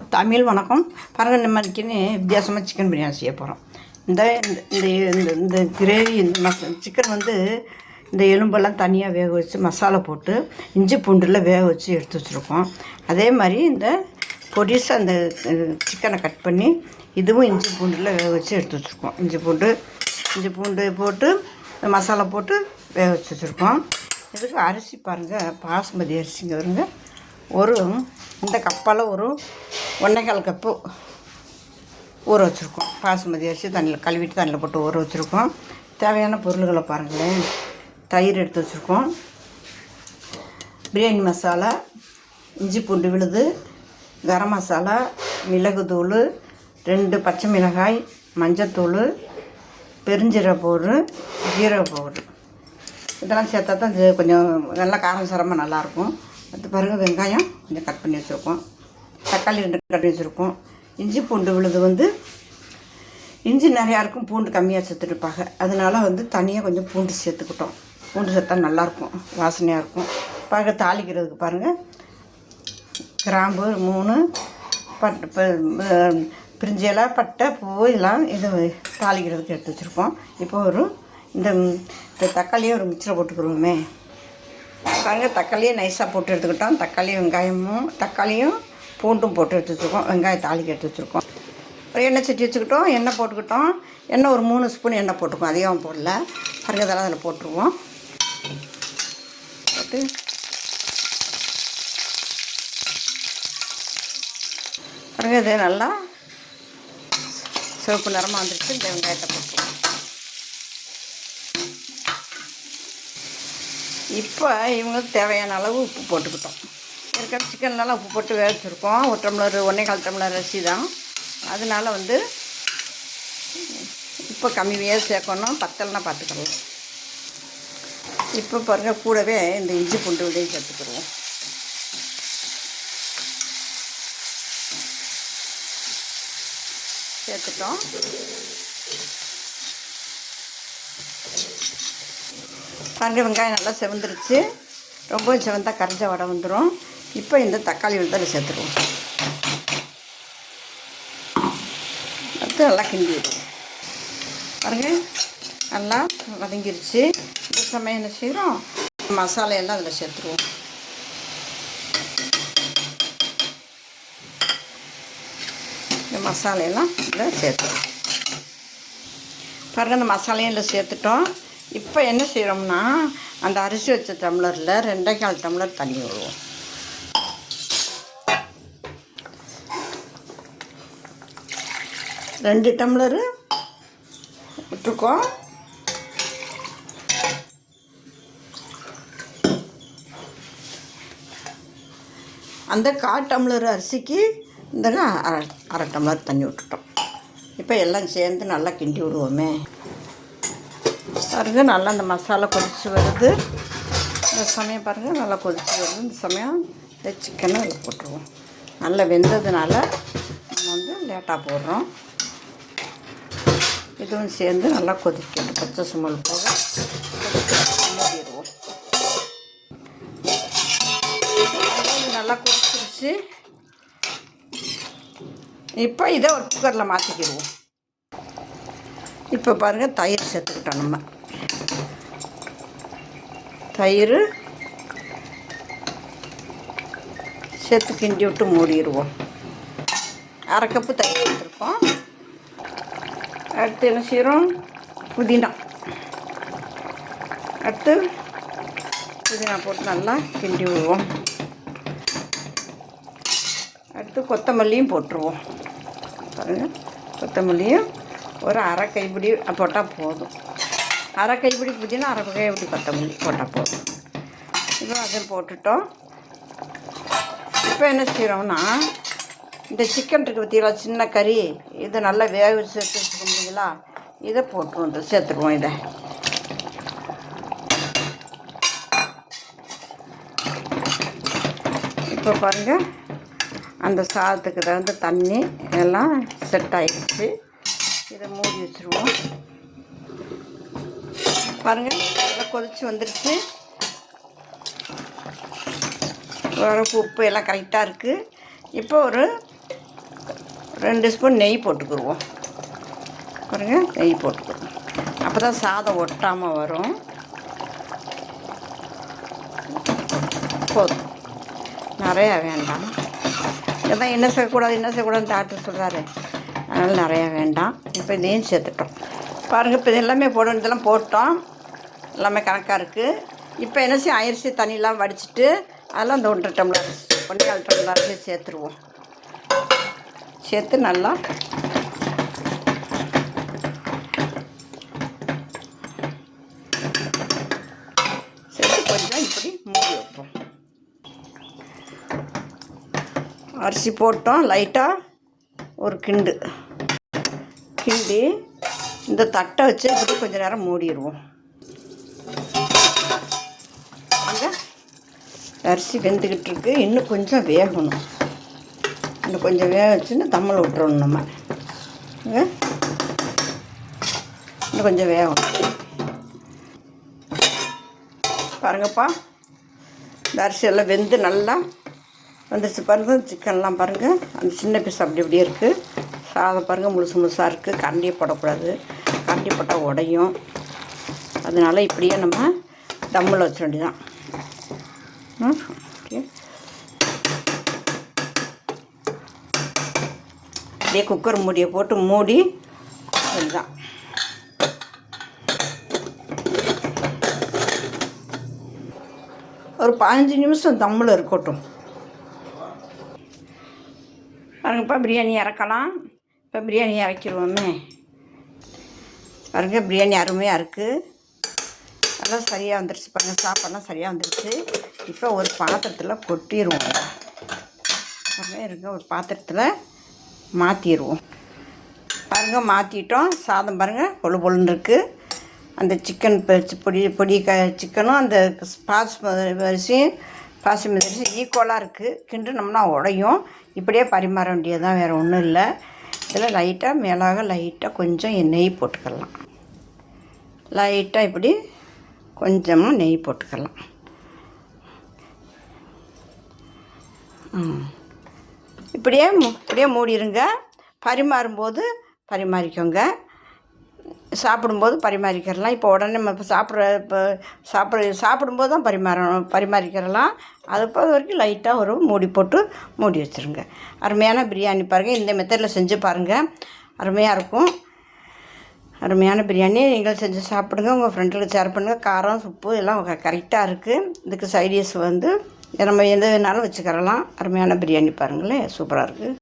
தமிழ் வணக்கம். பாருங்கள் இந்த மாதிரிக்குன்னு வித்தியாசமாக சிக்கன் பிரியாணி செய்ய போகிறோம் இந்த இந்த இந்த இந்த இந்த கிரேவி இந்த மச சிக்கன் வந்து இந்த எலும்பெல்லாம் தனியாக வேக வச்சு மசாலா போட்டு இஞ்சி பூண்டில் வேக வச்சு எடுத்து வச்சுருக்கோம். அதே மாதிரி இந்த பொடிஸ் அந்த சிக்கனை கட் பண்ணி இதுவும் இஞ்சி பூண்டில் வேக வச்சு எடுத்து வச்சுருக்கோம். இஞ்சி பூண்டு இஞ்சி பூண்டு போட்டு மசாலா போட்டு வேக வச்சு வச்சுருக்கோம். இதுக்கு அரிசி பாருங்கள் பாஸ்மதி அரிசிங்க வருங்க ஒரு இந்த கப்பால் ஒரு ஒன்றைக்கால் கப்பு ஊற வச்சுருக்கோம். பாசுமதி அரிசி தண்ணியில் கழுவிட்டு தண்ணியில் போட்டு ஊற வச்சுருக்கோம். தேவையான பொருள்களை பாருங்களேன். தயிர் எடுத்து வச்சுருக்கோம். பிரியாணி மசாலா இஞ்சி பூண்டு விழுது கரம் மசாலா மிளகுத்தூள் ரெண்டு பச்சை மிளகாய் மஞ்சத்தூள் பெருஞ்சீரக பவுட்ரு ஜீரக பவுட்ரு. இதெல்லாம் சேர்த்தா தான் கொஞ்சம் நல்லா காரம் சாரமாக நல்லாயிருக்கும். அடுத்து பாருங்கள் வெங்காயம் கொஞ்சம் கட் பண்ணி வச்சுருக்கோம். தக்காளி ரெண்டு கட்டி வச்சுருக்கோம். இஞ்சி பூண்டு விழுது வந்து இஞ்சி நிறையா இருக்கும் பூண்டு கம்மியாக சேர்த்துருப்பாங்க அதனால வந்து தனியாக கொஞ்சம் பூண்டு சேர்த்துக்கிட்டோம். பூண்டு சேர்த்தா நல்லாயிருக்கும் வாசனையாக இருக்கும். பாருங்க தாளிக்கிறதுக்கு பாருங்கள் கிராம்பு மூணு பட் பிரிஞ்சி இலை பட்டை பூ இதெல்லாம் இது தாளிக்கிறதுக்கு எடுத்து வச்சுருக்கோம். இப்போ ஒரு இந்த இந்த தக்காளியை ஒரு மிக்சரை போட்டுக்கிறோமே பாருங்கள் தக்காளியை நைஸாக போட்டு எடுத்துக்கிட்டோம். தக்காளி வெங்காயமும் தக்காளியும் பூண்டும் போட்டு எடுத்து வச்சுருக்கோம் வெங்காயம் தாளிக்க எடுத்து வச்சுருக்கோம் ஒரு எண்ணெய் சட்டி வச்சுக்கிட்டோம் எண்ணெய் போட்டுக்கிட்டோம். எண்ணெய் ஒரு மூணு ஸ்பூன் எண்ணெய் போட்டுக்கோம் அதிகம் போடல. பாருங்க இதெல்லாம் அதில் போட்டுருவோம். போட்டு. பாருங்க இது நல்லா சிவப்பு நிறமாக வந்துடுச்சு இந்த வெங்காயத்தை போட்டுருவோம். இப்போ இவங்களுக்கு தேவையான அளவு உப்பு போட்டுக்கிட்டோம். ஏற்கனவே சிக்கன்லாம் உப்பு போட்டு வேக வச்சுருக்கோம் ஒரு டம்ளர் ஒன்றே கால் டம்ளர் அரிசி தான். அதனால வந்து இப்போ கம்மியாக சேர்க்கணும். பத்தலைனா பார்த்துக்கலாம் இப்போ பாருங்கள் கூடவே இந்த இஞ்சி பூண்டு விடையும் சேர்த்துக்கிடுவோம். சேர்த்துட்டோம். பாருங்கள் வெங்காயம் நல்லா செவந்துருச்சு. ரொம்ப செவந்தா கரைஞ்ச வடை வந்துடும் இப்போ இந்த தக்காளி விழுதல் சேர்த்துருவோம். அடுத்து நல்லா கிண்டி விடுவோம் நல்லா வதங்கிருச்சு. இந்த சமயம் என்ன செய்கிறோம் மசாலா எல்லாம் அதில் சேர்த்துருவோம். இந்த மசாலையெல்லாம் இதில் சேர்த்துருவோம். பாருங்கள் இந்த மசாலையும் இதில் சேர்த்துட்டோம். இப்போ என்ன செய்கிறோம்னா அந்த அரிசி வச்ச டம்ளரில் ரெண்டே கால் டம்ளர் தண்ணி விடுவோம் ரெண்டு டம்ளரு விட்டுருக்கோம். அந்த கால் டம்ளர் அரிசிக்கு இந்த அரை அரை டம்ளர் தண்ணி விட்டுட்டோம். இப்போ எல்லாம் சேர்ந்து நல்லா கிண்டி விடுவோமே. பாருங்கள் நல்லா அந்த மசாலா கொதித்து வருது. இந்த சமயம் பாருங்கள் நல்லா கொதிச்சு வருது. இந்த சமயம் இந்த சிக்கனை அதில் போட்டுருவோம். நல்லா வெந்ததுனால நம்ம வந்து லேட்டாக போடுறோம். இதுவும் சேர்ந்து நல்லா கொதிக்கணும். பச்சை சுமல் போக மூடிடுவோம் நல்லா கொதிச்சிருச்சு. இப்போ இதை ஒரு குக்கரில் மாற்றிக்கிடுவோம் இப்போ பாருங்கள் தயிர் சேர்த்துக்கிட்டோம் நம்ம. தயிர் சேர்த்து கிண்டி விட்டு மூடிடுவோம். அரை கப்பு தயிர் எடுத்துருக்கோம் அடுத்து என்ன செய்கிறோம் புதினா. அடுத்து புதினா போட்டு நல்லா கிண்டி விடுவோம். அடுத்து கொத்தமல்லியும் போட்டுருவோம். பாருங்கள் கொத்தமல்லியும் ஒரு அரை கைப்பிடி போட்டால் போதும். அரை கைப்பிடி புதினா அரை கைப்பிடி கொத்தமல்லி போட்டால் போதும். இப்போ அதில் போட்டுட்டோம். இப்போ என்ன செய்கிறோம்னா இந்த சிக்கன் இருக்குது பார்த்தீங்களா சின்ன கறி. இதை நல்லா வேக வச்சு எடுத்து வச்சுக்க முடியுங்களா இதை போட்டுருவோம் இதை சேர்த்துருவோம் இதை. இப்போ பாருங்கள் அந்த சாதத்துக்கு தகுந்த தண்ணி எல்லாம் செட் ஆகிடுச்சு இதை மூடி வச்சுருவோம். பாருங்கள் நல்லா கொதிச்சு வந்துடுச்சு உரப்பு உப்பு எல்லாம் கரெக்டாக இருக்குது இப்போ ஒரு ரெண்டு ஸ்பூன் நெய் போட்டுக்குருவோம். பாருங்க நெய் போட்டுக்குருவோம் அப்போ தான் சாதம் ஒட்டாமல் வரும். போதும். நிறையா வேண்டாம். இதான் என்ன செய்யக்கூடாது என்ன செய்யக்கூடாதுன்னு டாக்டர் சொல்கிறாரு அதனால் நிறையா வேண்டாம். இப்போ இதையும் சேர்த்துட்டோம். பாருங்கள் இப்போ எல்லாமே போடணும் இதெல்லாம் போட்டோம். எல்லாமே கணக்காக இருக்குது இப்போ என்ன செய்யும் அரிசி தண்ணியெலாம் வடிச்சிட்டு அதெல்லாம் இந்த ஒன்றரை டம்ளர் ஒன்றே டம்ளர் அரிசி சேர்த்துருவோம். சேர்த்து நல்லா சேர்த்து கொஞ்சம் இப்படி மூடி வைப்போம். அரிசி போட்டோம் லைட்டாக ஒரு கிண்டு. கிண்டி இந்த தட்டை வச்சு இப்படி கொஞ்சம் நேரம் மூடிடுவோம். அங்கே அரிசி வெந்துக்கிட்டு இருக்கு. இன்னும் கொஞ்சம் வேகணும். இன்னும் கொஞ்சம் வேக வச்சுன்னு தம்மல் விட்டுறணும் நம்ம. இன்னும் கொஞ்சம் வேகும். பாருங்கப்பா. இந்த அரிசியெல்லாம் வெந்து நல்லா வந்துருச்சு பாருங்கள் சிக்கன்லாம் பாருங்கள் அந்த சின்ன பீஸ் அப்படி இப்படி இருக்குது சாதம் பாருங்கள் முழுசு முழுசாக இருக்குது கரண்டியை போடக்கூடாது. கரண்டி போட்டால் உடையும். அதனால இப்படியே நம்ம தம்மில் வச்ச வேண்டியதான் ம், அப்படியே குக்கர் மூடியை போட்டு மூடி அதுதான். ஒரு பதினஞ்சு நிமிஷம் தம்மில் இருக்கட்டும். பாருங்கப்பா பிரியாணி இறக்கலாம் இப்போ பிரியாணி இறக்கிடுவோமே பாருங்க பிரியாணி அருமையாக இருக்குது எல்லாம் சரியாக வந்துருச்சு. பாருங்கள் சாப்பாடெல்லாம் சரியாக வந்துருச்சு. இப்போ ஒரு பாத்திரத்தில் கொட்டிடுவோம் பாருங்க இருக்க ஒரு பாத்திரத்தில் மாற்றிடுவோம் பாருங்கள் மாற்றிட்டோம் சாதம் பாருங்கள் பொழு பொழுன்னு இருக்குது அந்த சிக்கன் பொடி பொடி க சிக்கனும் அந்த பாஸ்மதி அரிசியும் பாசுமதி அரிசி ஈக்குவலாக இருக்குது கிண்டுனோம்னா உடையும். இப்படியே பரிமாற வேண்டியதுதான் வேறு ஒன்றும் இல்லை. இதில் லைட்டாக மேலாக லைட்டாக கொஞ்சம் நெய் போட்டுக்கலாம். லைட்டாக இப்படி கொஞ்சமாக நெய் போட்டுக்கலாம். ம். இப்படியே இப்படியே மூடிடுங்க பரிமாறும்போது பரிமாறிக்கோங்க. சாப்பிடும்போது பரிமாறிக்கிறலாம். இப்போ உடனே நம்ம இப்போ சாப்பிட்ற இப்போ சாப்பிட்ற சாப்பிடும்போது தான் பரிமாறணும் பரிமாறிக்கிறலாம். அது போது வரைக்கும் லைட்டாக ஒரு மூடி போட்டு மூடி வச்சுருங்க. அருமையான பிரியாணி பாருங்கள் இந்த மெத்தடில் செஞ்சு பாருங்கள் அருமையாக இருக்கும். அருமையான பிரியாணி. நீங்கள் செஞ்சு சாப்பிடுங்க. உங்கள் ஃப்ரெண்டுகளுக்கு ஷேர் பண்ணுங்கள் காரம் உப்பு எல்லாம் கரெக்டாக இருக்குது இதுக்கு சைடிஷ் வந்து நம்ம எந்த வேணாலும் வச்சுக்கிறலாம். அருமையான பிரியாணி பாருங்களேன். சூப்பராக இருக்குது